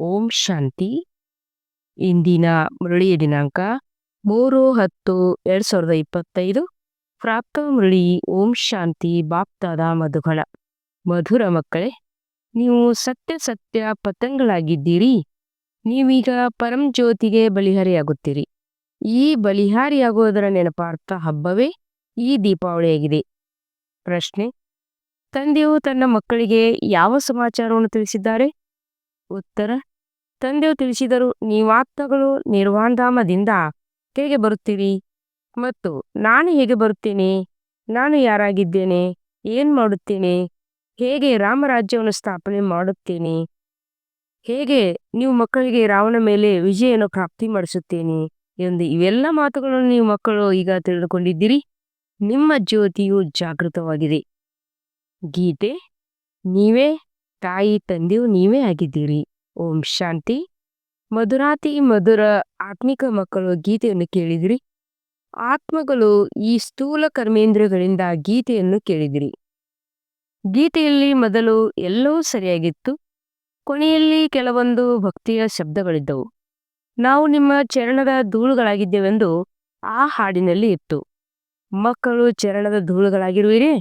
ಓಂ ಶಾಂತಿ. ಇಂದಿನ ಮುರಳಿಯ ದಿನಾಂಕ ಮೂರು ಹತ್ತು ಎರಡ್ ಸಾವಿರದ ಇಪ್ಪತ್ತೈದು. ಪ್ರಾಪ್ತ ಮುರಳಿ ಓಂ ಶಾಂತಿ ಬಾಪ್ತಾದ ಮಧುಗಳ. ಮಧುರ ಮಕ್ಕಳೇ, ನೀವು ಸತ್ಯ ಸತ್ಯ ಪತಂಗಳಾಗಿದ್ದೀರಿ ನೀವೀಗ ಪರಂ ಜ್ಯೋತಿಗೆ ಬಲಿಹಾರಿಯಾಗುತ್ತೀರಿ. ಈ ಬಲಿಹಾರಿಯಾಗುವುದರ ನೆನಪಾರ್ಥ ಹಬ್ಬವೇ ಈ ದೀಪಾವಳಿಯಾಗಿದೆ. ಪ್ರಶ್ನೆ, ತಂದೆಯು ತನ್ನ ಮಕ್ಕಳಿಗೆ ಯಾವ ಸಮಾಚಾರವನ್ನು ತಿಳಿಸಿದ್ದಾರೆ? ಉತ್ತರ. ತಂದೆಯು ತಿಳಿಸಿದರು ನೀವಾತ್ಮಗಳು ನಿರ್ವಾಣಧಾಮದಿಂದ ಹೇಗೆ ಬರುತ್ತೀರಿ? ಮತ್ತು ನಾನು ಹೇಗೆ ಬರುತ್ತೇನೆ? ನಾನು ಯಾರಾಗಿದ್ದೇನೆ? ಏನು ಮಾಡುತ್ತೇನೆ? ಹೇಗೆ ರಾಮರಾಜ್ಯವನ್ನು ಸ್ಥಾಪನೆ ಮಾಡುತ್ತೇನೆ? ಹೇಗೆ ನೀವು ಮಕ್ಕಳಿಗೆ ರಾವಣ ಮೇಲೆ ವಿಜಯವನ್ನು ಪ್ರಾಪ್ತಿ ಮಾಡಿಸುತ್ತೇನೆ? ಎಂದು ಇವೆಲ್ಲ ಮಾತುಗಳನ್ನು ನೀವು ಮಕ್ಕಳು ಈಗ ತಿಳಿದುಕೊಂಡಿದ್ದೀರಿ. ನಿಮ್ಮ ಜ್ಯೋತಿಯು ಜಾಗೃತವಾಗಿದೆ. ಗೀತೆ, ನೀವೇ ತಾಯಿ ತಂದೆಯು ನೀವೇ ಆಗಿದ್ದೀರಿ. ಓಂ ಶಾಂತಿ. ಮಧುರಾತಿ ಮಧುರ ಆತ್ಮಿಕ ಮಕ್ಕಳು ಗೀತೆಯನ್ನು ಕೇಳಿದಿರಿ. ಆತ್ಮಗಳು ಈ ಸ್ಥೂಲ ಕರ್ಮೇಂದ್ರಗಳಿಂದ ಗೀತೆಯನ್ನು ಕೇಳಿದಿರಿ. ಗೀತೆಯಲ್ಲಿ ಮೊದಲು ಎಲ್ಲವೂ ಸರಿಯಾಗಿತ್ತು. ಕೊನೆಯಲ್ಲಿ ಕೆಲವೊಂದು ಭಕ್ತಿಯ ಶಬ್ದಗಳಿದ್ದವು. ನಾವು ನಿಮ್ಮ ಚರಣದ ಧೂಳುಗಳಾಗಿದ್ದೇವೆಂದು ಆ ಹಾಡಿನಲ್ಲಿ ಇತ್ತು. ಮಕ್ಕಳು ಚರಣದ ಧೂಳುಗಳಾಗಿರುವಿರೇ?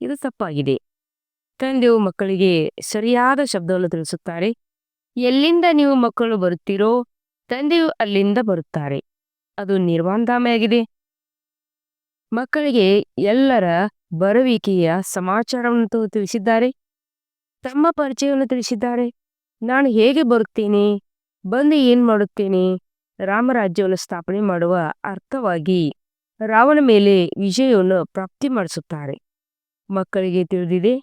ಇದು ತಪ್ಪಾಗಿದೆ. ತಂದೆಯು ಮಕ್ಕಳಿಗೆ ಸರಿಯಾದ ಶಬ್ದವನ್ನು ತಿಳಿಸುತ್ತಾರೆ. ಎಲ್ಲಿಂದ ನೀವು ಮಕ್ಕಳು ಬರುತ್ತೀರೋ ತಂದೆಯು ಅಲ್ಲಿಂದ ಬರುತ್ತಾರೆ. ಅದು ನಿರ್ವಾಂಧಾಮೆಯಾಗಿದೆ ಮಕ್ಕಳಿಗೆ ಎಲ್ಲರ ಬರುವಿಕೆಯ ಸಮಾಚಾರವನ್ನು ತಿಳಿಸಿದ್ದಾರೆ. ತಮ್ಮ ಪರಿಚಯವನ್ನು ತಿಳಿಸಿದ್ದಾರೆ. ನಾನು ಹೇಗೆ ಬರುತ್ತೇನೆ? ಬಂದು ಏನ್ ಮಾಡುತ್ತೇನೆ? ರಾಮರಾಜ್ಯವನ್ನು ಸ್ಥಾಪನೆ ಮಾಡುವ ಅರ್ಥವಾಗಿ ರಾವಣ ಮೇಲೆ ವಿಜಯವನ್ನು ಪ್ರಾಪ್ತಿ ಮಾಡಿಸುತ್ತಾರೆ. ಮಕ್ಕಳಿಗೆ ತಿಳಿದಿದೆ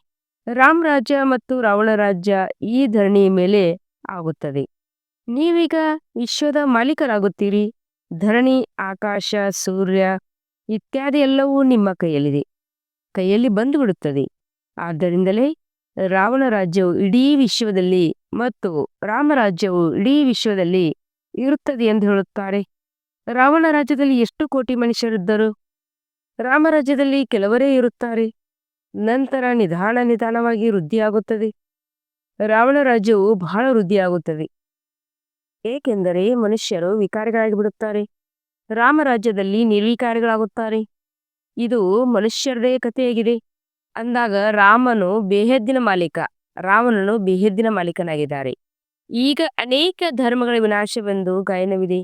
ರಾಮ್ ರಾಜ್ಯ ಮತ್ತು ರಾವಣ ರಾಜ್ಯ ಈ ಧರಣಿ ಮೇಲೆ ಆಗುತ್ತದೆ. ನೀವೀಗ ವಿಶ್ವದ ಮಾಲೀಕರಾಗುತ್ತೀರಿ. ಧರಣಿ, ಆಕಾಶ, ಸೂರ್ಯ ಇತ್ಯಾದಿ ಎಲ್ಲವೂ ನಿಮ್ಮ ಕೈಯಲ್ಲಿದೆ. ಕೈಯಲ್ಲಿ ಬಂದುಬಿಡುತ್ತದೆ. ಆದ್ದರಿಂದಲೇ ರಾವಣ ರಾಜ್ಯವು ಇಡೀ ವಿಶ್ವದಲ್ಲಿ ಮತ್ತು ರಾಮರಾಜ್ಯವು ಇಡೀ ವಿಶ್ವದಲ್ಲಿ ಇರುತ್ತದೆ ಎಂದು ಹೇಳುತ್ತಾರೆ. ರಾವಣ ರಾಜ್ಯದಲ್ಲಿ ಎಷ್ಟು ಕೋಟಿ ಮನುಷ್ಯರಿದ್ದರು? ರಾಮರಾಜ್ಯದಲ್ಲಿ ಕೆಲವರೇ ಇರುತ್ತಾರೆ. ನಂತರ ನಿಧಾನ ನಿಧಾನವಾಗಿ ವೃದ್ಧಿಯಾಗುತ್ತದೆ. ರಾವಣ ರಾಜ್ಯವು ಬಹಳ ವೃದ್ಧಿಯಾಗುತ್ತದೆ. ಏಕೆಂದರೆ ಮನುಷ್ಯರು ವಿಕಾರಿಗಳಾಗಿ ಬಿಡುತ್ತಾರೆ. ರಾಮರಾಜ್ಯದಲ್ಲಿ ನಿರ್ವಿಕಾರಿಗಳಾಗುತ್ತಾರೆ. ಇದು ಮನುಷ್ಯರದೇ ಕಥೆಯಾಗಿದೆ. ಅಂದಾಗ ರಾಮನು ಬೇಹದ್ದಿನ ಮಾಲೀಕ, ರಾವಣನು ಬೇಹದ್ದಿನ ಮಾಲೀಕನಾಗಿದ್ದಾರೆ. ಈಗ ಅನೇಕ ಧರ್ಮಗಳ ವಿನಾಶವೆಂದು ಗಾಯನವಿದೆ.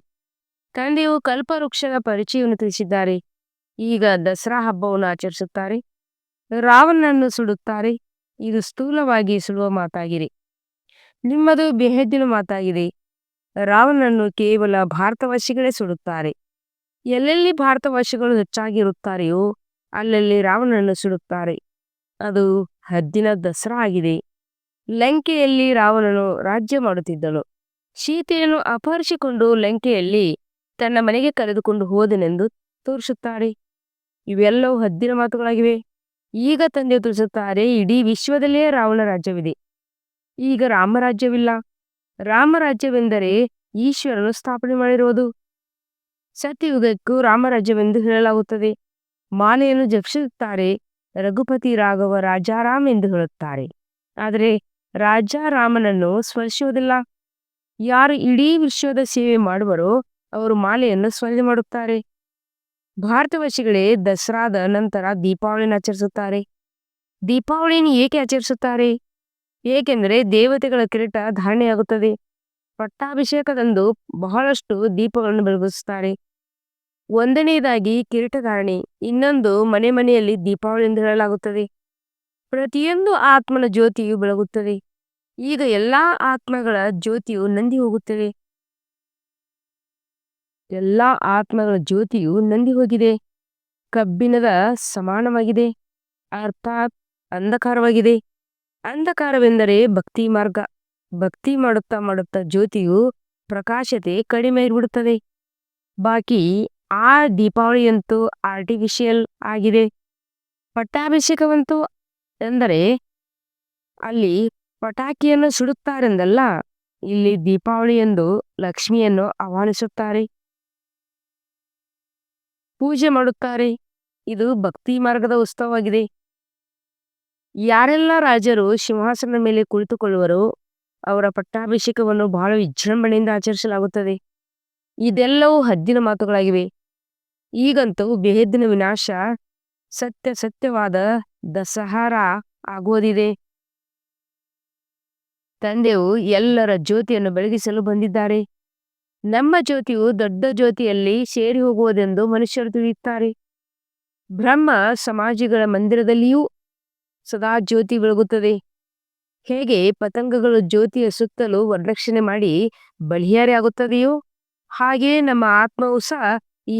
ತಂದೆಯು ಕಲ್ಪವೃಕ್ಷದ ಪರಿಚಯವನ್ನು ತಿಳಿಸಿದ್ದಾರೆ. ಈಗ ದಸರಾ ಹಬ್ಬವನ್ನು ಆಚರಿಸುತ್ತಾರೆ. ರಾವಣನನ್ನು ಸುಡುತ್ತಾರೆ. ಇದು ಸ್ಥೂಲವಾಗಿ ಸುಡುವ ಮಾತಾಗಿದೆ. ನಿಮ್ಮದು ಬೆಹದ್ದಿನ ಮಾತಾಗಿದೆ. ರಾವಣನನ್ನು ಕೇವಲ ಭಾರತವಾಸಿಗಳೇ ಸುಡುತ್ತಾರೆ. ಎಲ್ಲೆಲ್ಲಿ ಭಾರತವಾಸಿಗಳು ಹೆಚ್ಚಾಗಿರುತ್ತಾರೆಯೋ ಅಲ್ಲಲ್ಲಿ ರಾವಣನನ್ನು ಸುಡುತ್ತಾರೆ. ಅದು ಹದ್ದಿನ ದಸರಾ ಆಗಿದೆ. ಲಂಕೆಯಲ್ಲಿ ರಾವಣನು ರಾಜ್ಯ ಮಾಡುತ್ತಿದ್ದನು. ಸೀತೆಯನ್ನು ಅಪಹರಿಸಿಕೊಂಡು ಲಂಕೆಯಲ್ಲಿ ತನ್ನ ಮನೆಗೆ ಕರೆದುಕೊಂಡು ಹೋದನೆಂದು ತೋರಿಸುತ್ತಾರೆ. ಇವೆಲ್ಲವೂ ಹದ್ದಿನ ಮಾತುಗಳಾಗಿವೆ. ಈಗ ತಂದೆ ತಿಳಿಸುತ್ತಾರೆ ಇಡೀ ವಿಶ್ವದಲ್ಲೇ ರಾವಣ ರಾಜ್ಯವಿದೆ. ಈಗ ರಾಮರಾಜ್ಯವಿಲ್ಲ ರಾಮರಾಜ್ಯವೆಂದರೆ ಈಶ್ವರನು ಸ್ಥಾಪನೆ ಮಾಡಿರುವುದು ಸತ್ಯಯುಗಕ್ಕೂ ರಾಮರಾಜ್ಯವೆಂದು ಹೇಳಲಾಗುತ್ತದೆ. ಮಾಲೆಯನ್ನು ಜಪಿಸುತ್ತಾರೆ, ರಘುಪತಿ ರಾಘವ ರಾಜಾರಾಮ್ ಎಂದು ಹೇಳುತ್ತಾರೆ. ಆದರೆ ರಾಜಾರಾಮನನ್ನು ಸ್ಮರಿಸುವುದಿಲ್ಲ ಯಾರು ಇಡೀ ವಿಶ್ವದ ಸೇವೆ ಮಾಡುವರೋ, ಅವರು ಮಾಲೆಯನ್ನು ಸ್ಮರಣೆ ಮಾಡುತ್ತಾರೆ. ಭಾರತವಾಸಿಗಳೇ ದಸರಾದ ನಂತರ ದೀಪಾವಳಿಯನ್ನು ಆಚರಿಸುತ್ತಾರೆ. ದೀಪಾವಳಿಯನ್ನು ಏಕೆ ಆಚರಿಸುತ್ತಾರೆ? ಏಕೆಂದರೆ ದೇವತೆಗಳ ಕಿರೀಟ ಧಾರಣೆಯಾಗುತ್ತದೆ. ಪಟ್ಟಾಭಿಷೇಕದಂದು ಬಹಳಷ್ಟು ದೀಪಗಳನ್ನು ಬೆಳಗಿಸುತ್ತಾರೆ. ಒಂದನೆಯದಾಗಿ ಕಿರೀಟಧಾರಣೆ ಇನ್ನೊಂದು ಮನೆ ಮನೆಯಲ್ಲಿ ದೀಪಾವಳಿ ಎಂದು ಹೇಳಲಾಗುತ್ತದೆ. ಪ್ರತಿಯೊಂದು ಆತ್ಮನ ಜ್ಯೋತಿಯು ಬೆಳಗುತ್ತದೆ. ಈಗ ಎಲ್ಲಾ ಆತ್ಮಗಳ ಜ್ಯೋತಿಯು ನಂದಿ ಹೋಗುತ್ತದೆ. ಎಲ್ಲಾ ಆತ್ಮಗಳ ಜ್ಯೋತಿಯು ನಂದಿ ಹೋಗಿದೆ. ಕಬ್ಬಿಣದ ಸಮಾನವಾಗಿದೆ. ಅರ್ಥಾತ್ ಅಂಧಕಾರವಾಗಿದೆ. ಅಂಧಕಾರವೆಂದರೆ ಭಕ್ತಿ ಮಾರ್ಗ. ಭಕ್ತಿ ಮಾಡುತ್ತಾ ಮಾಡುತ್ತಾ ಜ್ಯೋತಿಯು ಪ್ರಕಾಶತೆ ಕಡಿಮೆ ಇರ್ಬಿಡುತ್ತದೆ ಬಾಕಿ ಆ ದೀಪಾವಳಿಯಂತೂ ಆರ್ಟಿಫಿಷಿಯಲ್ ಆಗಿದೆ. ಪಟ್ಟಾಭಿಷೇಕವಂತೂ ಎಂದರೆ ಅಲ್ಲಿ ಪಟಾಕಿಯನ್ನು ಸುಡುತ್ತಾರೆಂದಲ್ಲ, ಇಲ್ಲಿ ದೀಪಾವಳಿ ಎಂದು ಲಕ್ಷ್ಮಿಯನ್ನು ಆಹ್ವಾನಿಸುತ್ತಾರೆ. ಪೂಜೆ ಮಾಡುತ್ತಾರೆ. ಇದು ಭಕ್ತಿ ಮಾರ್ಗದ ಉತ್ಸವವಾಗಿದೆ. ಯಾರೆಲ್ಲ ರಾಜರು ಸಿಂಹಾಸನದ ಮೇಲೆ ಕುಳಿತುಕೊಳ್ಳುವರೋ, ಅವರ ಪಟ್ಟಾಭಿಷೇಕವನ್ನು ಬಹಳ ವಿಜೃಂಭಣೆಯಿಂದ ಆಚರಿಸಲಾಗುತ್ತದೆ. ಇದೆಲ್ಲವೂ ಹದ್ದಿನ ಮಾತುಗಳಾಗಿವೆ. ಈಗಂತೂ ಬೇಹದ್ದಿನ ವಿನಾಶ, ಸತ್ಯ ಸತ್ಯವಾದ ದಸಹಾರ ಆಗುವುದಿದೆ. ತಂದೆಯು ಎಲ್ಲರ ಜ್ಯೋತಿಯನ್ನು ಬೆಳಗಿಸಲು ಬಂದಿದ್ದಾರೆ. ನಮ್ಮ ಜ್ಯೋತಿಯು ದೊಡ್ಡ ಜ್ಯೋತಿಯಲ್ಲಿ ಸೇರಿ ಹೋಗುವುದೆಂದು ಮನುಷ್ಯರು ತಿಳಿಯುತ್ತಾರೆ. ಬ್ರಹ್ಮ ಸಮಾಜಿಗಳ ಮಂದಿರದಲ್ಲಿಯೂ ಸದಾ ಜ್ಯೋತಿ ಬೆಳಗುತ್ತದೆ. ಹೇಗೆ ಪತಂಗಗಳು ಜ್ಯೋತಿಯ ಸುತ್ತಲೂ ವರದಕ್ಷಿಣೆ ಮಾಡಿ ಬಲಿಯಾರಿ ಆಗುತ್ತದೆಯೋ ಹಾಗೆಯೇ ನಮ್ಮ ಆತ್ಮವು ಸಹ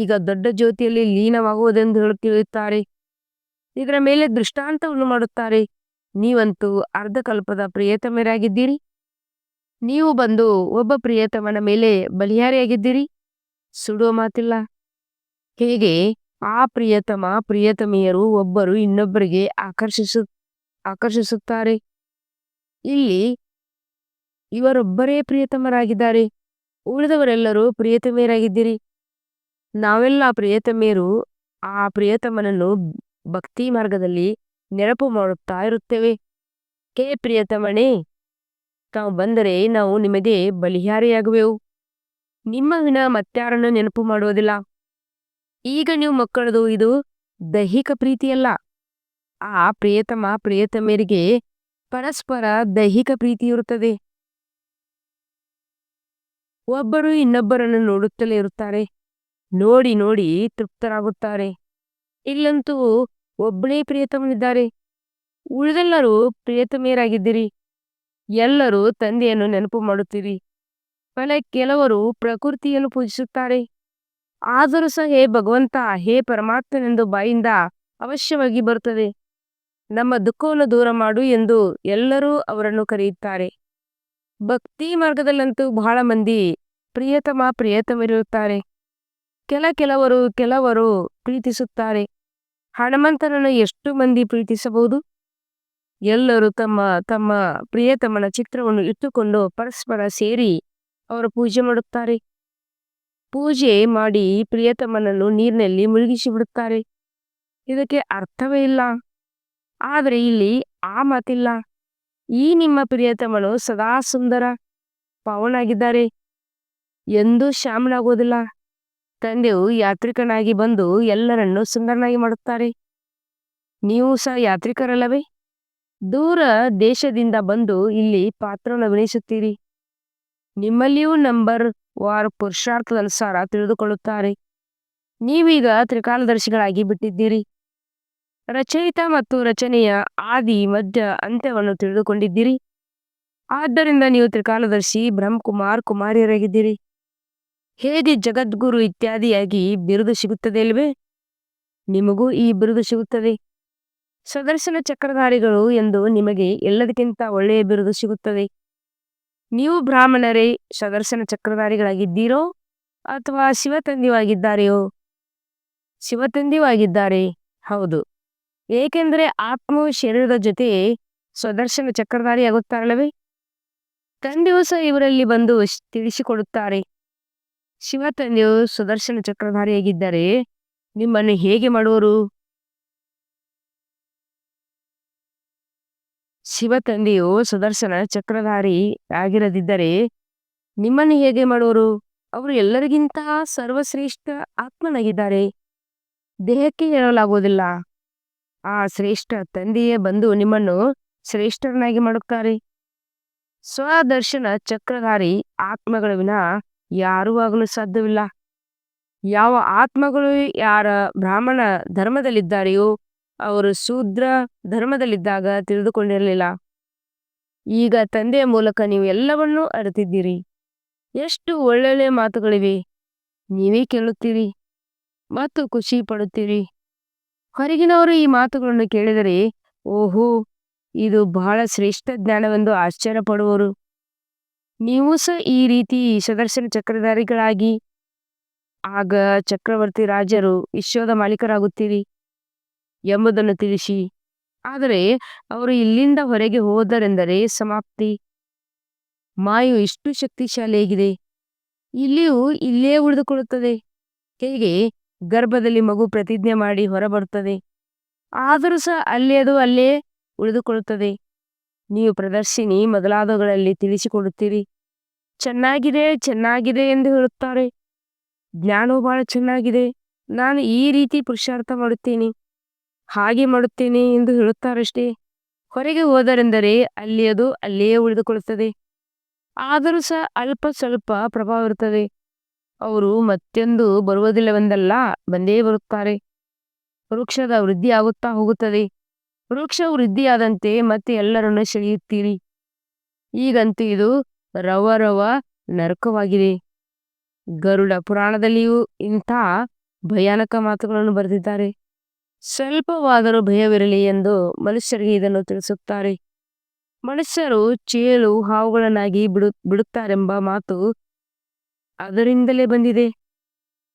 ಈಗ ದೊಡ್ಡ ಜ್ಯೋತಿಯಲ್ಲಿ ಲೀನವಾಗುವುದೆಂದು ಹೇಳುತ್ತಿರುತ್ತಾರೆ ಇದರ ಮೇಲೆ ದೃಷ್ಟಾಂತವನ್ನು ಮಾಡುತ್ತಾರೆ. ನೀವಂತೂ ಅರ್ಧಕಲ್ಪದ ಪ್ರಿಯತಮರಾಗಿದ್ದೀರಿ. ನೀವು ಬಂದು ಒಬ್ಬ ಪ್ರಿಯತಮನ ಮೇಲೆ ಬಲಿಯಾರಿಯಾಗಿದ್ದೀರಿ? ಸುಡುವ ಮಾತಿಲ್ಲ. ಹೇಗೆ? ಆ ಪ್ರಿಯತಮ, ಪ್ರಿಯತಮಿಯರು ಒಬ್ಬರು ಇನ್ನೊಬ್ಬರಿಗೆ ಆಕರ್ಷಿಸು, ಆಕರ್ಷಿಸುತ್ತಾರೆ. ಇಲ್ಲಿ ಇವರೊಬ್ಬರೇ ಪ್ರಿಯತಮರಾಗಿದ್ದಾರೆ. ಉಳಿದವರೆಲ್ಲರೂ ಪ್ರಿಯತಮಿಯರಾಗಿದ್ದೀರಿ. ನಾವೆಲ್ಲ ಪ್ರಿಯತಮಿಯರು, ಆ ಪ್ರಿಯತಮನನ್ನು ಭಕ್ತಿ ಮಾರ್ಗದಲ್ಲಿ ನೆನಪು ಮಾಡುತ್ತಾ ಇರುತ್ತೇವೆ. ಕೆ ಪ್ರಿಯತಮನೇ! ತಾವು ಬಂದರೆ ನಾವು ನಿಮಗೆ ಬಲಿಹಾರಿಯಾಗುವೆವು ನಿಮ್ಮ ವಿನ ಮತ್ತಾರನ್ನು ನೆನಪು ಮಾಡುವುದಿಲ್ಲ. ಈಗ ನೀವು ಮಕ್ಕಳದು ಇದು ದೈಹಿಕ ಪ್ರೀತಿಯಲ್ಲ. ಆ ಪ್ರಿಯತಮ ಪ್ರಿಯತಮರಿಗೆ ಪರಸ್ಪರ ದೈಹಿಕ ಪ್ರೀತಿ ಇರುತ್ತದೆ. ಒಬ್ಬರು ಇನ್ನೊಬ್ಬರನ್ನು ನೋಡುತ್ತಲೇ ಇರುತ್ತಾರೆ. ನೋಡಿ ನೋಡಿ ತೃಪ್ತರಾಗುತ್ತಾರೆ. ಇಲ್ಲಂತೂ ಒಬ್ಬನೇ ಪ್ರಿಯತಮನಿದ್ದಾರೆ. ಉಳಿದೆಲ್ಲರೂ ಪ್ರಿಯತಮೆಯರಾಗಿದ್ದೀರಿ. ಎಲ್ಲರೂ ತಂದೆಯನ್ನು ನೆನಪು ಮಾಡುತ್ತೀರಿ. ಫಲ ಕೆಲವರು ಪ್ರಕೃತಿಯನ್ನು ಪೂಜಿಸುತ್ತಾರೆ. ಆದರೂ ಸಹ ಹೇ ಭಗವಂತ, ಹೇ ಪರಮಾತ್ಮನೆಂದು ಬಾಯಿಂದ ಅವಶ್ಯವಾಗಿ ಬರುತ್ತದೆ. ನಮ್ಮ ದುಃಖವನ್ನು ದೂರ ಮಾಡು ಎಂದು ಎಲ್ಲರೂ ಅವರನ್ನು ಕರೆಯುತ್ತಾರೆ. ಭಕ್ತಿ ಮಾರ್ಗದಲ್ಲಂತೂ ಬಹಳ ಮಂದಿ ಪ್ರಿಯತಮ ಪ್ರಿಯತಮರಿರುತ್ತಾರೆ. ಕೆಲ ಕೆಲವರು ಕೆಲವರು ಪ್ರೀತಿಸುತ್ತಾರೆ. ಹನುಮಂತನನ್ನು ಎಷ್ಟು ಮಂದಿ ಪ್ರೀತಿಸಬಹುದು? ಎಲ್ಲರೂ ತಮ್ಮ ತಮ್ಮ ಪ್ರಿಯತಮನ ಚಿತ್ರವನ್ನು ಇಟ್ಟುಕೊಂಡು ಪರಸ್ಪರ ಸೇರಿ ಅವರು ಪೂಜೆ ಮಾಡುತ್ತಾರೆ. ಪೂಜೆ ಮಾಡಿ ಪ್ರಿಯತಮನನ್ನು ನೀರಿನಲ್ಲಿ ಮುಳುಗಿಸಿ ಬಿಡುತ್ತಾರೆ. ಇದಕ್ಕೆ ಅರ್ಥವೇ ಇಲ್ಲ. ಆದರೆ ಇಲ್ಲಿ ಆ ಮಾತಿಲ್ಲ. ಈ ನಿಮ್ಮ ಪ್ರಿಯತಮನು ಸದಾ ಸುಂದರ, ಪವನಾಗಿದ್ದಾರೆ. ಎಂದೂ ಶ್ಯಾಮನಾಗುವುದಿಲ್ಲ. ತಂದೆಯು ಯಾತ್ರಿಕನಾಗಿ ಬಂದು ಎಲ್ಲರನ್ನು ಸುಂದರನಾಗಿ ಮಾಡುತ್ತಾರೆ. ನೀವು ಸಹ ಯಾತ್ರಿಕರಲ್ಲವೇ? ದೂರ ದೇಶದಿಂದ ಬಂದು ಇಲ್ಲಿ ಪಾತ್ರವನ್ನು ಅಭಿನಯಿಸುತ್ತೀರಿ ನಿಮ್ಮಲ್ಲಿಯೂ ನಂಬರ್ ವಾರ್ ಪುರುಷಾರ್ಥದನುಸಾರ ತಿಳಿದುಕೊಳ್ಳುತ್ತಾರೆ. ನೀವೀಗ ತ್ರಿಕಾಲದರ್ಶಿಗಳಾಗಿ ಬಿಟ್ಟಿದ್ದೀರಿ. ರಚಯಿತ ಮತ್ತು ರಚನೆಯ ಆದಿ ಮಧ್ಯ ಅಂತ್ಯವನ್ನು ತಿಳಿದುಕೊಂಡಿದ್ದೀರಿ. ಆದ್ದರಿಂದ ನೀವು ತ್ರಿಕಾಲದರ್ಶಿ, ಬ್ರಹ್ಮಕುಮಾರ್, ಕುಮಾರಿಯರಾಗಿದ್ದೀರಿ. ಹೇಗೆ ಜಗದ್ಗುರು ಇತ್ಯಾದಿಯಾಗಿ ಬಿರುದು ಸಿಗುತ್ತದೆ ಅಲ್ವೇ ನಿಮಗೂ ಈ ಬಿರುದು ಸಿಗುತ್ತದೆ. ಸದರ್ಶನ ಚಕ್ರಧಾರಿಗಳು ಎಂದು ನಿಮಗೆ ಎಲ್ಲದಕ್ಕಿಂತ ಒಳ್ಳೆಯ ಬಿರುದು ಸಿಗುತ್ತದೆ. ನೀವು ಬ್ರಾಹ್ಮಣರೇ, ಸದರ್ಶನ ಚಕ್ರಧಾರಿಗಳಾಗಿದ್ದೀರೋ ಅಥವಾ ಶಿವತಂದಿವಾಗಿದ್ದಾರೆಯೋ? ಶಿವತಂದಿವಾಗಿದ್ದಾರೆ, ಹೌದು. ಏಕೆಂದರೆ ಆತ್ಮವು ಶರೀರದ ಜೊತೆ ಸ್ವದರ್ಶನ ಚಕ್ರಧಾರಿ ಆಗುತ್ತಾರಲ್ಲವೇ ತಂದೆಯು ಸಹ ಇವರಲ್ಲಿ ಬಂದು ತಿಳಿಸಿಕೊಡುತ್ತಾರೆ. ಶಿವ ತಂದೆಯು ಸುದರ್ಶನ ಚಕ್ರಧಾರಿಯಾಗಿದ್ದರೆ ನಿಮ್ಮನ್ನು ಹೇಗೆ ಮಾಡುವರು? ಶಿವ ತಂದೆಯು ಸುದರ್ಶನ ಚಕ್ರಧಾರಿ ಆಗಿರದಿದ್ದರೆ ನಿಮ್ಮನ್ನು ಹೇಗೆ ಮಾಡುವರು? ಅವರು ಎಲ್ಲರಿಗಿಂತ ಸರ್ವಶ್ರೇಷ್ಠ ಆತ್ಮನಾಗಿದ್ದಾರೆ. ದೇಹಕ್ಕೆ ಹೇಳಲಾಗುವುದಿಲ್ಲ. ಆ ಶ್ರೇಷ್ಠ ತಂದೆಯೇ ಬಂದು ನಿಮ್ಮನ್ನು ಶ್ರೇಷ್ಠರನ್ನಾಗಿ ಮಾಡುತ್ತಾರೆ. ಸ್ವದರ್ಶನ ಚಕ್ರಧಾರಿ ಆತ್ಮಗಳ ವಿನ ಯಾರೂ ಆಗಲು ಸಾಧ್ಯವಿಲ್ಲ. ಯಾವ ಆತ್ಮಗಳು ಯಾರ ಬ್ರಾಹ್ಮಣ ಧರ್ಮದಲ್ಲಿದ್ದಾರೆಯೋ ಅವರು ಶೂದ್ರ ಧರ್ಮದಲ್ಲಿದ್ದಾಗ ತಿಳಿದುಕೊಂಡಿರಲಿಲ್ಲ. ಈಗ ತಂದೆಯ ಮೂಲಕ ನೀವು ಎಲ್ಲವನ್ನೂ ಅರಿತಿದ್ದೀರಿ. ಎಷ್ಟು ಒಳ್ಳೊಳ್ಳೆ ಮಾತುಗಳಿವೆ. ನೀವೇ ಕೇಳುತ್ತೀರಿ ಮತ್ತು ಖುಷಿ ಪಡುತ್ತೀರಿ. ಹೊರಗಿನವರು ಈ ಮಾತುಗಳನ್ನು ಕೇಳಿದರೆ, ಓಹೋ, ಇದು ಬಹಳ ಶ್ರೇಷ್ಠ ಜ್ಞಾನವೆಂದು ಆಶ್ಚರ್ಯ ಪಡುವರು ನೀವು ಸಹ ಈ ರೀತಿ ಸದರ್ಶನ ಚಕ್ರಧಾರಿಗಳಾಗಿ, ಆಗ ಚಕ್ರವರ್ತಿ ರಾಜರು ವಿಶ್ವದ ಮಾಲೀಕರಾಗುತ್ತೀರಿ. ಎಂಬುದನ್ನು ತಿಳಿಸಿ. ಆದರೆ ಅವರು ಇಲ್ಲಿಂದ ಹೊರಗೆ ಹೋದರೆಂದರೆ ಸಮಾಪ್ತಿ. ಮಾಯು ಇಷ್ಟು ಶಕ್ತಿಶಾಲಿಯಾಗಿದೆ. ಇಲ್ಲಿಯೂ ಇಲ್ಲೇ ಉಳಿದುಕೊಳ್ಳುತ್ತದೆ. ಹೇಗೆ ಗರ್ಭದಲ್ಲಿ ಮಗು ಪ್ರತಿಜ್ಞೆ ಮಾಡಿ ಹೊರಬರುತ್ತದೆ. ಆದರೂ ಸಹ ಅಲ್ಲೇ ಅದು ಅಲ್ಲೇ ಉಳಿದುಕೊಳ್ಳುತ್ತದೆ. ನೀವು ಪ್ರದರ್ಶಿನಿ ಮೊದಲಾದವುಗಳಲ್ಲಿ ತಿಳಿಸಿಕೊಡುತ್ತೀರಿ. ಚೆನ್ನಾಗಿದೆ ಚೆನ್ನಾಗಿದೆ ಎಂದು ಹೇಳುತ್ತಾರೆ. ಜ್ಞಾನವು ಬಹಳ ಚೆನ್ನಾಗಿದೆ. ನಾನು ಈ ರೀತಿ ಪುರುಷಾರ್ಥ ಮಾಡುತ್ತೇನೆ. ಹಾಗೆ ಮಾಡುತ್ತೇನೆ ಎಂದು ಹೇಳುತ್ತಾರಷ್ಟೇ. ಹೊರಗೆ ಹೋದರೆಂದರೆ ಅಲ್ಲಿ ಅದು ಅಲ್ಲಿಯೇ ಉಳಿದುಕೊಳ್ಳುತ್ತದೆ. ಆದರೂ ಸಹ ಅಲ್ಪ ಸ್ವಲ್ಪ ಪ್ರಭಾವ ಇರುತ್ತದೆ. ಅವರು ಮತ್ತೊಂದು ಬರುವುದಿಲ್ಲವೆಂದಲ್ಲ, ಬಂದೇ ಬರುತ್ತಾರೆ. ವೃಕ್ಷದ ವೃದ್ಧಿ ಆಗುತ್ತಾ ಹೋಗುತ್ತದೆ. ವೃಕ್ಷ ವೃದ್ಧಿಯಾದಂತೆ ಮತ್ತೆ ಎಲ್ಲರನ್ನು ಸೆಳೆಯುತ್ತೀರಿ. ಈಗಂತೂ ಇದು ರವ ರವ ನರಕವಾಗಿದೆ. ಗರುಡ ಪುರಾಣದಲ್ಲಿಯೂ ಇಂಥ ಭಯಾನಕ ಮಾತುಗಳನ್ನು ಬರೆದಿದ್ದಾರೆ. ಸ್ವಲ್ಪವಾದರೂ ಭಯವಿರಲಿ ಎಂದು ಮನುಷ್ಯರಿಗೆ ಇದನ್ನು ತಿಳಿಸುತ್ತಾರೆ. ಮನುಷ್ಯರು ಚೇಳು, ಹಾವುಗಳನ್ನಾಗಿ ಬಿಡು, ಬಿಡುತ್ತಾರೆಂಬ ಮಾತು ಅದರಿಂದಲೇ ಬಂದಿದೆ.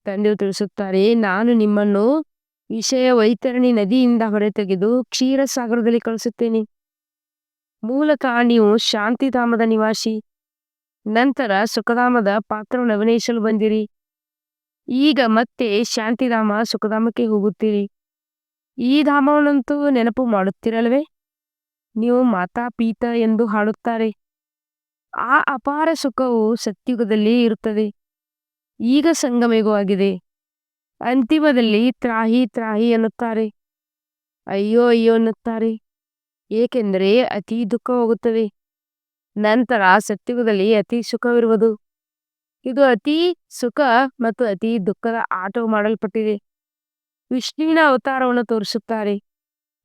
ತಂದೆಯು ತಿಳಿಸುತ್ತಾರೆ, ನಾನು ನಿಮ್ಮನ್ನು ವಿಷಯ ವೈತರಣಿ ನದಿಯಿಂದ ಹೊರತೆಗೆದು ಕ್ಷೀರಸಾಗರದಲ್ಲಿ ಕಳಿಸುತ್ತೇನೆ. ಮೂಲಕ ನೀವು ಶಾಂತಿಧಾಮದ ನಿವಾಸಿ. ನಂತರ ಸುಖಧಾಮದ ಪಾತ್ರವನ್ನು ಅಭಿನಯಿಸಲು ಬಂದಿರಿ. ಈಗ ಮತ್ತೆ ಶಾಂತಿಧಾಮ ಸುಖಧಾಮಕ್ಕೆ ಹೋಗುತ್ತೀರಿ. ಈ ಧಾಮವನ್ನಂತೂ ನೆನಪು ಮಾಡುತ್ತಿರಲ್ವೇ? ನೀವು ಮಾತಾ ಪೀತ ಎಂದು ಹಾಡುತ್ತಾರೆ. ಆ ಅಪಾರ ಸುಖವು ಸತ್ಯುಗದಲ್ಲಿ ಇರುತ್ತದೆ. ಈಗ ಸಂಗಮಯುಗವಾಗಿದೆ ಅಂತಿಮದಲ್ಲಿ ತ್ರಾಹಿ ತ್ರಾಹಿ ಎನ್ನುತ್ತಾರೆ. ಅಯ್ಯೋ ಅಯ್ಯೋ ಎನ್ನುತ್ತಾರೆ. ಏಕೆಂದರೆ ಅತಿ ದುಃಖ ನಂತರ ಸತ್ಯುಗದಲ್ಲಿ ಅತಿ ಸುಖವಿರುವುದು. ಇದು ಅತಿ ಸುಖ ಮತ್ತು ಅತಿ ದುಃಖದ ಆಟವು ಮಾಡಲ್ಪಟ್ಟಿದೆ. ವಿಷ್ಣುವಿನ ಅವತಾರವನ್ನು ತೋರಿಸುತ್ತಾರೆ.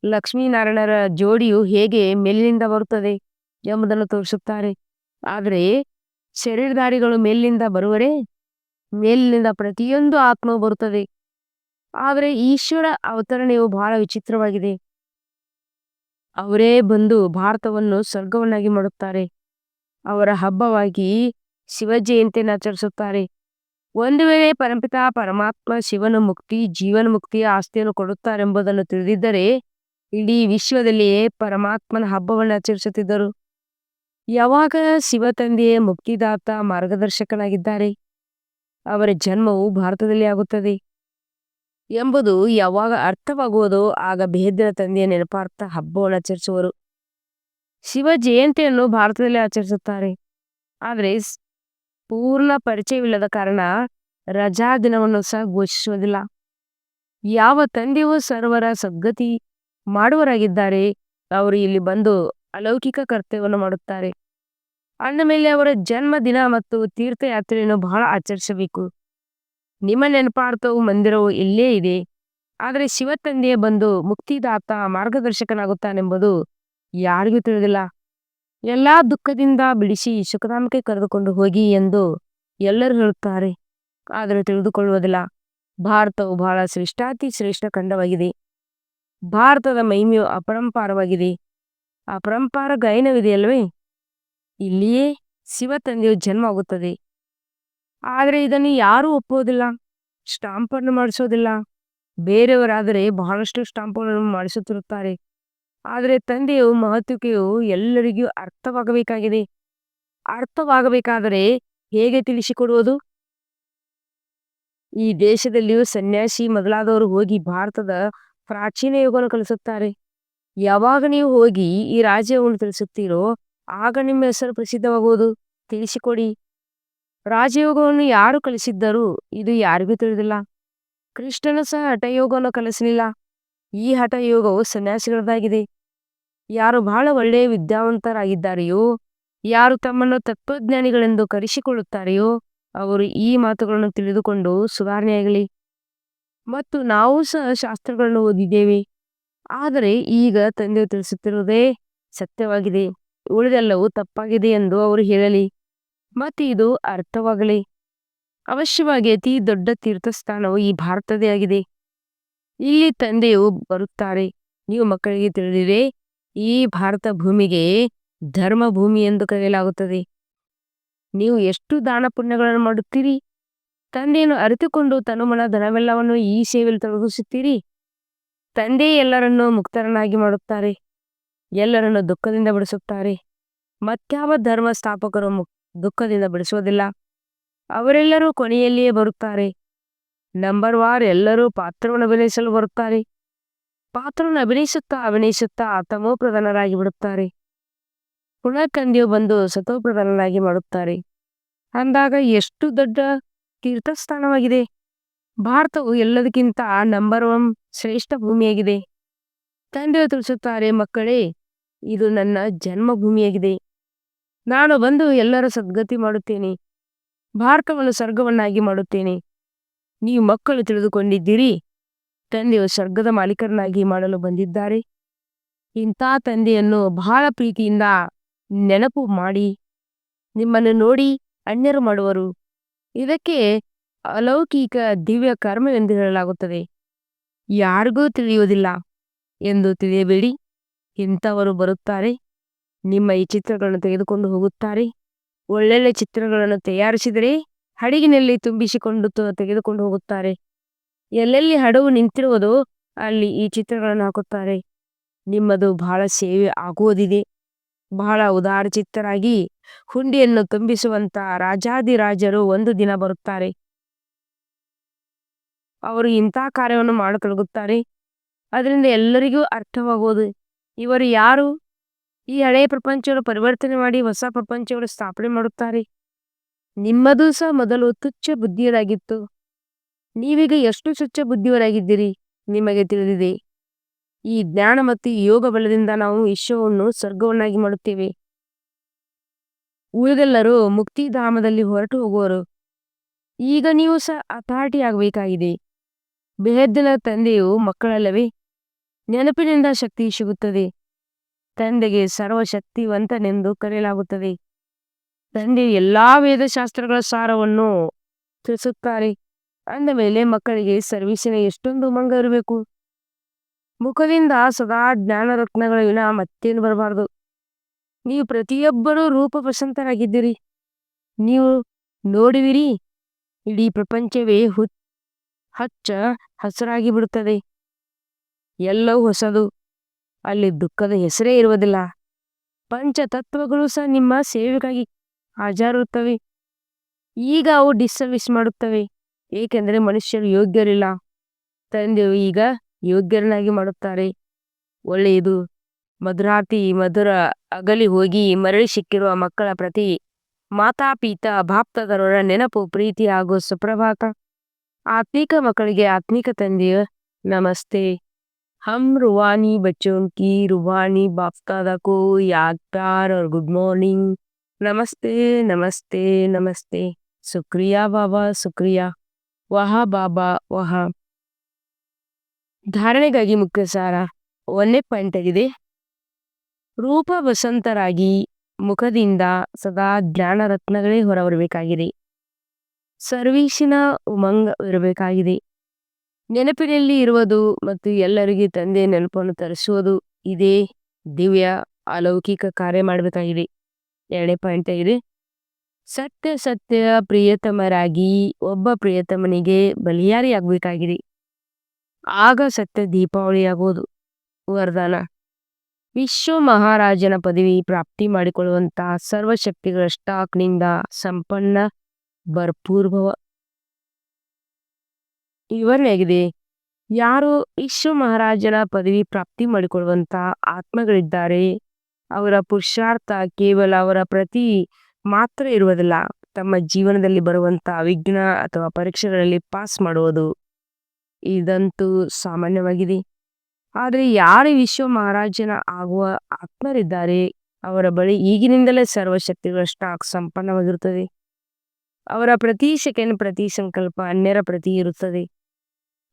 ಲಕ್ಷ್ಮೀನಾರಾಯಣರ ಜೋಡಿಯು ಹೇಗೆ ಮೇಲಿನಿಂದ ಬರುತ್ತದೆ ಎಂಬುದನ್ನು ತೋರಿಸುತ್ತಾರೆ. ಆದರೆ ಶರೀರಧಾರಿಗಳು ಮೇಲಿನಿಂದ ಬರುವರೆ ಮೇಲಿನಿಂದ ಪ್ರತಿಯೊಂದು ಆತ್ಮವು ಬರುತ್ತದೆ. ಆದರೆ ಈಶ್ವರ ಅವತರಣೆಯು ಬಹಳ ವಿಚಿತ್ರವಾಗಿದೆ. ಅವರೇ ಬಂದು ಭಾರತವನ್ನು ಸ್ವರ್ಗವನ್ನಾಗಿ ಮಾಡುತ್ತಾರೆ. ಅವರ ಹಬ್ಬವಾಗಿ ಶಿವ ಜಯಂತಿಯನ್ನು ಆಚರಿಸುತ್ತಾರೆ. ಒಂದು ವೇಳೆ ಪರಮಪಿತ ಪರಮಾತ್ಮ ಶಿವನ ಮುಕ್ತಿ, ಜೀವನ ಮುಕ್ತಿಯ ಆಸ್ತಿಯನ್ನು ಕೊಡುತ್ತಾರೆಂಬುದನ್ನು ತಿಳಿದಿದ್ದರೆ, ಇಡೀ ವಿಶ್ವದಲ್ಲಿಯೇ ಪರಮಾತ್ಮನ ಹಬ್ಬವನ್ನು ಆಚರಿಸುತ್ತಿದ್ದರು. ಯಾವಾಗ ಶಿವ ತಂದೆಯೇ ಮುಕ್ತಿದಾತ, ಮಾರ್ಗದರ್ಶಕನಾಗಿದ್ದಾರೆ? ಅವರ ಜನ್ಮವು ಭಾರತದಲ್ಲಿ ಆಗುತ್ತದೆ. ಎಂಬುದು ಯಾವಾಗ ಅರ್ಥವಾಗುವುದೋ ಆಗ ಬೇಹದ್ದಿನ ತಂದೆಯ ನೆನಪಾರ್ಥ ಹಬ್ಬವನ್ನು ಆಚರಿಸುವರು. ಶಿವ ಜಯಂತಿಯನ್ನು ಭಾರತದಲ್ಲಿ ಆಚರಿಸುತ್ತಾರೆ. ಆದರೆ ಪೂರ್ಣ ಪರಿಚಯವಿಲ್ಲದ ಕಾರಣ ರಜಾ ದಿನವನ್ನು ಸಹ ಘೋಷಿಸುವುದಿಲ್ಲ. ಯಾವ ತಂದೆಯು ಸರ್ವರ ಸದ್ಗತಿ ಮಾಡುವರಾಗಿದ್ದಾರೆ ಅವರು ಇಲ್ಲಿ ಬಂದು ಅಲೌಕಿಕ ಕರ್ತವ್ಯವನ್ನು ಮಾಡುತ್ತಾರೆ. ಅಂದ ಮೇಲೆ ಅವರ ಜನ್ಮ ದಿನ ಮತ್ತು ತೀರ್ಥಯಾತ್ರೆಯನ್ನು ಬಹಳ ಆಚರಿಸಬೇಕು. ನಿಮ್ಮ ನೆನಪಾರ್ಥವು ಮಂದಿರವು ಇಲ್ಲೇ ಇದೆ, ಆದರೆ ಶಿವ ತಂದೆಯೇ ಬಂದು ಮುಕ್ತಿದಾತ ಮಾರ್ಗದರ್ಶಕನಾಗುತ್ತಾನೆಂಬುದು ಯಾರಿಗೂ ತಿಳಿದಿಲ್ಲ. ಎಲ್ಲಾ ದುಃಖದಿಂದ ಬಿಡಿಸಿ ಸುಖಧಾಮಕ್ಕೆ ಕರೆದುಕೊಂಡು ಹೋಗಿ ಎಂದು ಎಲ್ಲರೂ ಹೇಳುತ್ತಾರೆ. ಆದರೆ ತಿಳಿದುಕೊಳ್ಳುವುದಿಲ್ಲ. ಭಾರತವು ಬಹಳ ಶ್ರೇಷ್ಠಾತಿ ಶ್ರೇಷ್ಠ ಖಂಡವಾಗಿದೆ. ಭಾರತದ ಮಹಿಮೆಯು ಅಪರಂಪಾರವಾಗಿದೆ. ಅಪರಂಪಾರ ಗಾಯನವಿದೆಯಲ್ವೇ ಇಲ್ಲಿಯೇ ಶಿವ ತಂದೆಯು ಜನ್ಮ ಆಗುತ್ತದೆ ಆದರೆ ಇದನ್ನು ಯಾರೂ ಒಪ್ಪುವುದಿಲ್ಲ. ಸ್ಟಾಂಪನ್ನು ಮಾಡಿಸೋದಿಲ್ಲ ಬೇರೆಯವರಾದರೆ ಬಹಳಷ್ಟು ಸ್ಟಾಂಪುಗಳನ್ನು ಮಾಡಿಸುತ್ತಿರುತ್ತಾರೆ. ಆದರೆ ತಂದೆಯ ಮಹತ್ವಕ್ಕೆ ಎಲ್ಲರಿಗೂ ಅರ್ಥವಾಗಬೇಕಾಗಿದೆ. ಅರ್ಥವಾಗಬೇಕಾದರೆ ಹೇಗೆ ತಿಳಿಸಿಕೊಡುವುದು? ಈ ದೇಶದಲ್ಲಿಯೂ ಸನ್ಯಾಸಿ ಮೊದಲಾದವರು ಹೋಗಿ ಭಾರತದ ಪ್ರಾಚೀನ ಯುಗವನ್ನು ಕಲಿಸುತ್ತಾರೆ. ಯಾವಾಗ ನೀವು ಹೋಗಿ ಈ ರಾಜ್ಯವನ್ನು ತಿಳಿಸುತ್ತೀರೋ ಆಗ ನಿಮ್ಮ ಹೆಸರು ಪ್ರಸಿದ್ಧವಾಗುವುದು. ತಿಳಿಸಿಕೊಡಿ. ರಾಜಯೋಗವನ್ನು ಯಾರು ಕಲಿಸಿದ್ದರು ಇದು ಯಾರಿಗೂ ತಿಳಿದಿಲ್ಲ. ಕೃಷ್ಣನು ಸಹ ಹಠಯೋಗವನ್ನು ಕಲಿಸಲಿಲ್ಲ. ಈ ಹಠಯೋಗವು ಸನ್ಯಾಸಿಗಳದಾಗಿದೆ ಯಾರು ಬಹಳ ಒಳ್ಳೆಯ ವಿದ್ಯಾವಂತರಾಗಿದ್ದಾರೆಯೋ, ಯಾರು ತಮ್ಮನ್ನು ತತ್ವಜ್ಞಾನಿಗಳೆಂದು ಕರೆಸಿಕೊಳ್ಳುತ್ತಾರೆಯೋ, ಅವರು ಈ ಮಾತುಗಳನ್ನು ತಿಳಿದುಕೊಂಡು ಸುಧಾರಣೆಯಾಗಲಿ. ಮತ್ತು ನಾವು ಸಹ ಶಾಸ್ತ್ರಗಳನ್ನು ಓದಿದ್ದೇವೆ. ಆದರೆ ಈಗ ತಂದೆ ತಿಳಿಸುತ್ತಿರುವುದೇ ಸತ್ಯವಾಗಿದೆ. ಉಳಿದೆಲ್ಲವೂ ತಪ್ಪಾಗಿದೆ ಎಂದು ಅವರು ಹೇಳಲಿ. ಮತ್ತು ಇದು ಅರ್ಥವಾಗಲಿ. ಅವಶ್ಯವಾಗಿ ಅತಿ ದೊಡ್ಡ ತೀರ್ಥಸ್ಥಾನವು ಈ ಭಾರತದೇ ಆಗಿದೆ. ಇಲ್ಲಿ ತಂದೆಯು ಬರುತ್ತಾರೆ. ನೀವು ಮಕ್ಕಳಿಗೆ ತಿಳಿದಿದೆ, ಈ ಭಾರತ ಭೂಮಿಗೆ ಧರ್ಮ ಭೂಮಿ ಎಂದು ಕರೆಯಲಾಗುತ್ತದೆ. ನೀವು ಎಷ್ಟು ದಾನ ಪುಣ್ಯಗಳನ್ನು ಮಾಡುತ್ತೀರಿ? ತಂದೆಯನ್ನು ಅರಿತುಕೊಂಡು ತನುಮನ ಧನವೆಲ್ಲವನ್ನು ಈ ಸೇವೆಯಲ್ಲಿ ತೊಡಗಿಸುತ್ತೀರಿ? ತಂದೆ ಎಲ್ಲರನ್ನು ಮುಕ್ತರನ್ನಾಗಿ ಮಾಡುತ್ತಾರೆ, ಎಲ್ಲರನ್ನು ದುಃಖದಿಂದ ಬಿಡಿಸುತ್ತಾರೆ. ಮತ್ಯಾವ ಧರ್ಮ ಸ್ಥಾಪಕರು ಮುಕ್ ದುಃಖದಿಂದ ಬಿಡಿಸುವುದಿಲ್ಲ. ಅವರೆಲ್ಲರೂ ಕೊನೆಯಲ್ಲಿಯೇ ಬರುತ್ತಾರೆ. ನಂಬರ್ ವಾರ್ ಎಲ್ಲರೂ ಪಾತ್ರವನ್ನು ಅಭಿನಯಿಸಲು ಬರುತ್ತಾರೆ. ಪಾತ್ರವನ್ನು ಅಭಿನಯಿಸುತ್ತಾ ಅಭಿನಯಿಸುತ್ತಾ ತಮೋ ಪ್ರಧಾನರಾಗಿ ಬಿಡುತ್ತಾರೆ. ಪುನಃ ಬಂದು ಬಂದು ಸತೋಪ್ರಧಾನನಾಗಿ ಮಾಡುತ್ತಾರೆ. ಅಂದಾಗ ಎಷ್ಟು ದೊಡ್ಡ ತೀರ್ಥಸ್ಥಾನವಾಗಿದೆ. ಭಾರತವು ಎಲ್ಲದಕ್ಕಿಂತ ನಂಬರ್ ಒನ್ ಶ್ರೇಷ್ಠ ಭೂಮಿಯಾಗಿದೆ. ತಂದೆಯು ತಿಳಿಸುತ್ತಾರೆ, ಮಕ್ಕಳೇ, ಇದು ನನ್ನ ಜನ್ಮಭೂಮಿಯಾಗಿದೆ. ನಾನು ಬಂದು ಎಲ್ಲರ ಸದ್ಗತಿ ಮಾಡುತ್ತೇನೆ. ಭಾರತವನ್ನು ಸ್ವರ್ಗವನ್ನಾಗಿ ಮಾಡುತ್ತೇನೆ. ನೀವು ಮಕ್ಕಳು ತಿಳಿದುಕೊಂಡಿದ್ದೀರಿ. ತಂದೆಯು ಸ್ವರ್ಗದ ಮಾಲೀಕರನ್ನಾಗಿ ಮಾಡಲು ಬಂದಿದ್ದಾರೆ. ಇಂಥ ತಂದೆಯನ್ನು ಬಹಳ ಪ್ರೀತಿಯಿಂದ ನೆನಪು ಮಾಡಿ. ನಿಮ್ಮನ್ನು ನೋಡಿ ಅಣ್ಯರು ಮಾಡುವರು. ಇದಕ್ಕೆ ಅಲೌಕಿಕ ದಿವ್ಯ ಕರ್ಮವೆಂದು ಹೇಳಲಾಗುತ್ತದೆ. ಯಾರಿಗೂ ತಿಳಿಯುವುದಿಲ್ಲ ಎಂದು ತಿಳಿಯಬೇಡಿ. ಇಂಥವರು ಬರುತ್ತಾರೆ. ನಿಮ್ಮ ಈ ಚಿತ್ರಗಳನ್ನು ತೆಗೆದುಕೊಂಡು ಹೋಗುತ್ತಾರೆ. ಒಳ್ಳೊಳ್ಳೆ ಚಿತ್ರಗಳನ್ನು ತಯಾರಿಸಿದರೆ ಹಡಗಿನಲ್ಲಿ ತುಂಬಿಸಿಕೊಂಡು ತೆಗೆದುಕೊಂಡು ಹೋಗುತ್ತಾರೆ. ಎಲ್ಲೆಲ್ಲಿ ಹಡಗು ನಿಂತಿರುವುದೋ ಅಲ್ಲಿ ಈ ಚಿತ್ರಗಳನ್ನು ಹಾಕುತ್ತಾರೆ. ನಿಮ್ಮದು ಬಹಳ ಸೇವೆ ಆಗುವುದಿದೆ. ಬಹಳ ಉದಾರ ಚಿತ್ತರಾಗಿ ಹುಂಡಿಯನ್ನು ತುಂಬಿಸುವಂತ ರಾಜಾದಿರಾಜರು ಒಂದು ದಿನ ಬರುತ್ತಾರೆ. ಅವರು ಇಂಥ ಕಾರ್ಯವನ್ನು ಮಾಡತೊಡಗುತ್ತಾರೆ. ಅದರಿಂದ ಎಲ್ಲರಿಗೂ ಅರ್ಥವಾಗುವುದು. ಇವರು ಯಾರು? ಈ ಹಳೆಯ ಪ್ರಪಂಚವನ್ನು ಪರಿವರ್ತನೆ ಮಾಡಿ ಹೊಸ ಪ್ರಪಂಚವನ್ನು ಸ್ಥಾಪನೆ ಮಾಡುತ್ತಾರೆ. ನಿಮ್ಮದು ಸಹ ಮೊದಲು ತುಚ್ಛ ಬುದ್ಧಿಯರಾಗಿತ್ತು. ನೀವೀಗ ಎಷ್ಟು ಸ್ವಚ್ಛ ಬುದ್ಧಿಯವರಾಗಿದ್ದೀರಿ ನಿಮಗೆ ತಿಳಿದಿದೆ. ಈ ಜ್ಞಾನ ಮತ್ತು ಯೋಗ ಬಲದಿಂದ ನಾವು ವಿಶ್ವವನ್ನು ಸ್ವರ್ಗವನ್ನಾಗಿ ಮಾಡುತ್ತೇವೆ. ಉಳಿದೆಲ್ಲರೂ ಮುಕ್ತಿಧಾಮದಲ್ಲಿ ಹೊರಟು ಹೋಗುವರು. ಈಗ ನೀವು ಸಹ ಅಥಾರಿಟಿ ಆಗಬೇಕಾಗಿದೆ ಬೆಹದ್ದಿನ ತಂದೆಯು ಮಕ್ಕಳಲ್ಲವೇ? ನೆನಪಿನಿಂದ ಶಕ್ತಿ ಸಿಗುತ್ತದೆ. ತಂದೆಗೆ ಸರ್ವಶಕ್ತಿವಂತನೆಂದು ಕರೆಯಲಾಗುತ್ತದೆ. ತಂದೆ, ಎಲ್ಲಾ ವೇದಶಾಸ್ತ್ರಗಳ ಸಾರವನ್ನು ತಿಳಿಸುತ್ತಾರೆ. ಅಂದ ಮೇಲೆ ಮಕ್ಕಳಿಗೆ ಸರ್ವಿಸಿನ ಎಷ್ಟೊಂದು ಉಮಂಗ ಇರಬೇಕು. ಮುಖದಿಂದ ಸದಾ ಜ್ಞಾನ ರತ್ನಗಳ ವಿನ ಮತ್ತೇನು ಬರಬಾರದು. ನೀವು ಪ್ರತಿಯೊಬ್ಬರೂ ರೂಪ ಪ್ರಶಾಂತರಾಗಿದ್ದೀರಿ ನೀವು ನೋಡುವಿರಿ, ಇಡೀ ಪ್ರಪಂಚವೇ ಹು ಹಚ್ಚ ಹಸರಾಗಿ ಬಿಡುತ್ತದೆ ಎಲ್ಲವೂ ಹೊಸದು. ಅಲ್ಲಿ ದುಃಖದ ಹೆಸರೇ ಇರುವುದಿಲ್ಲ. ಪಂಚತತ್ವಗಳು ಸಹ ನಿಮ್ಮ ಸೇವೆಗಾಗಿ ಹಾಜರುತ್ತವೆ ಈಗ ಅವು ಡಿಸ್ಸರ್ವಿಸ್ ಮಾಡುತ್ತವೆ, ಏಕೆಂದರೆ ಮನುಷ್ಯರು ಯೋಗ್ಯರಿಲ್ಲ. ತಂದೆಯು ಈಗ ಯೋಗ್ಯರನ್ನಾಗಿ ಮಾಡುತ್ತಾರೆ. ಒಳ್ಳೆಯದು, ಮಧುರಾತಿ ಮಧುರ ಅಗಲಿ ಹೋಗಿ ಮರಳಿ ಸಿಕ್ಕಿರುವ ಮಕ್ಕಳ ಪ್ರತಿ ಮಾತಾಪೀತ ಬಾಪ್ತದರವರ ನೆನಪು ಪ್ರೀತಿ ಹಾಗೂ ಸುಪ್ರಭಾತ. ಆತ್ಮಿಕ ಮಕ್ಕಳಿಗೆ ಆತ್ಮಿಕ ತಂದೆಯ ನಮಸ್ತೆ. ಹಮ್ ರುವಾನಿ ಬಚ್ಚೋನ್ ಕಿ ರುವಾನಿ ಬಾಪ್ತಾದ ಕೋ ಯಾಕ್ಟಾರ್ ಗುಡ್ ಮಾರ್ನಿಂಗ್. गुड मॉर्निंग ನಮಸ್ತೆ ನಮಸ್ತೆ ನಮಸ್ತೆ ಸುಕ್ರಿಯಾ ಬಾಬಾ ಸುಕ್ರಿಯಾ ವಹ ಬಾಬಾ ವಹ ಧಾರಣೆಗಾಗಿ ಮುಖ್ಯ ಸಾರ ಒಂದೇ ಪಾಯಿಂಟ್ ಆಗಿದೆ ರೂಪ ವಸಂತರಾಗಿ ಮುಖದಿಂದ ಸದಾ ಜ್ಞಾನ ರತ್ನಗಳೇ ಹೊರಬರಬೇಕಾಗಿದೆ ಸರ್ವೀಸಿನ ಉಮಂಗ ಇರಬೇಕಾಗಿದೆ ನೆನಪಿನಲ್ಲಿ ಇರುವುದು ಮತ್ತು ಎಲ್ಲರಿಗೆ ತಂದೆ ನೆನಪನ್ನು ತರಿಸುವುದು ಇದೇ ದಿವ್ಯ ಅಲೌಕಿಕ ಕಾರ್ಯ ಮಾಡಬೇಕಾಗಿದೆ ಎರಡನೇ ಪಾಯಿಂಟ್ ಆಗಿದೆ ಸತ್ಯ ಸತ್ಯ ಪ್ರಿಯತಮರಾಗಿ ಒಬ್ಬ ಪ್ರಿಯತಮನಿಗೆ ಬಲಿಯಾರಿ ಆಗ್ಬೇಕಾಗಿದೆ. ಆಗ ಸತ್ಯ ದೀಪಾವಳಿ ಆಗೋದು ವರದಾನ. ವಿಶ್ವ ಮಹಾರಾಜನ ಪದವಿ ಪ್ರಾಪ್ತಿ ಮಾಡಿಕೊಳ್ಳುವಂತ ಸರ್ವಶಕ್ತಿಗಳ ಸ್ಟಾಕ್ನಿಂದ ಸಂಪನ್ನ ಭರ್ಪೂರ್ಭವ ವಿವರಣೆಯಾಗಿದೆ. ಯಾರು ವಿಶ್ವ ಮಹಾರಾಜನ ಪದವಿ ಪ್ರಾಪ್ತಿ ಮಾಡಿಕೊಳ್ಳುವಂತ ಆತ್ಮಗಳಿದ್ದಾರೆ? ಅವರ ಪುರುಷಾರ್ಥ ಕೇವಲ ಅವರ ಪ್ರತಿ ಮಾತ್ರ ಇರುವುದಿಲ್ಲ. ತಮ್ಮ ಜೀವನದಲ್ಲಿ ಬರುವಂತ ವಿಘ್ನ ಅಥವಾ ಪರೀಕ್ಷೆಗಳಲ್ಲಿ ಪಾಸ್ ಮಾಡುವುದು ಇದಂತೂ ಸಾಮಾನ್ಯವಾಗಿದೆ. ಆದರೆ ಯಾರು ವಿಶ್ವ ಮಹಾರಾಜನ ಆಗುವ ಆತ್ಮರಿದ್ದಾರೆ, ಅವರ ಬಳಿ ಈಗಿನಿಂದಲೇ ಸರ್ವಶಕ್ತಿಗಳ ಸ್ಟಾಕ್ ಸಂಪನ್ನವಾಗಿರುತ್ತದೆ. ಅವರ ಪ್ರತಿ ಸೆಕೆಂಡ್, ಪ್ರತಿ ಸಂಕಲ್ಪ ಅನ್ಯರ ಪ್ರತಿ ಇರುತ್ತದೆ.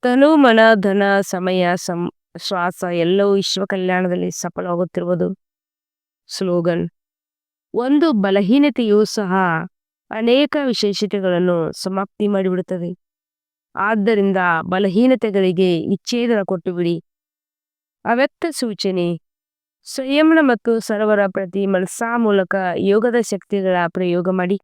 ತನು, ಮನ, ಧನ, ಸಮಯ, ಸಂ, ಶ್ವಾಸ ಎಲ್ಲವೂ ವಿಶ್ವ ಕಲ್ಯಾಣದಲ್ಲಿ ಸಫಲವಾಗುತ್ತಿರುವುದು. ಸ್ಲೋಗನ್. ಒಂದು ಬಲಹೀನತೆಯೂ ಸಹ ಅನೇಕ ವಿಶೇಷತೆಗಳನ್ನು ಸಮಾಪ್ತಿ ಮಾಡಿಬಿಡುತ್ತದೆ. ಆದ್ದರಿಂದ ಬಲಹೀನತೆಗಳಿಗೆ ವಿಚ್ಛೇದನ ಕೊಟ್ಟು ಬಿಡಿ ಅವ್ಯಕ್ತ ಸೂಚನೆ ಸ್ವಯಂನ ಮತ್ತು ಸರೋವರ ಪ್ರತಿ ಮನಸ್ಸಾ ಮೂಲಕ ಯೋಗದ ಶಕ್ತಿಗಳ ಪ್ರಯೋಗ ಮಾಡಿ.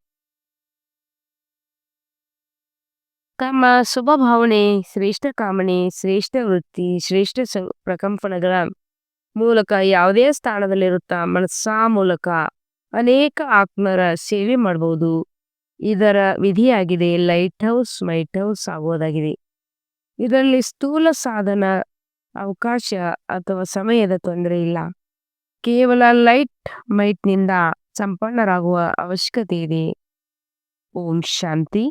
ತಮ್ಮ ಶುಭಭಾವನೆ ಶ್ರೇಷ್ಠ ಕಾಮನೆ, ಶ್ರೇಷ್ಠ ವೃತ್ತಿ, ಶ್ರೇಷ್ಠ ಪ್ರಕಂಪನಗಳ ಮೂಲಕ ಯಾವುದೇ ಸ್ಥಾನದಲ್ಲಿರುತ್ತಾ ಮನಸ್ಸಾ ಮೂಲಕ ಅನೇಕ ಆತ್ಮರ ಸೇವೆ ಮಾಡಬಹುದು ಇದರ ವಿಧಿಯಾಗಿದೆ, ಲೈಟ್ ಹೌಸ್, ಮೈಟ್ ಹೌಸ್ ಆಗುವುದಾಗಿದೆ. ಇದರಲ್ಲಿ ಸ್ಥೂಲ ಸಾಧನ, ಅವಕಾಶ ಅಥವಾ ಸಮಯದ ತೊಂದರೆ ಇಲ್ಲ. ಕೇವಲ ಲೈಟ್ ಮೈಟ್ನಿಂದ ಸಂಪನ್ನರಾಗುವ ಅವಶ್ಯಕತೆ ಇದೆ. ಓಂ ಶಾಂತಿ.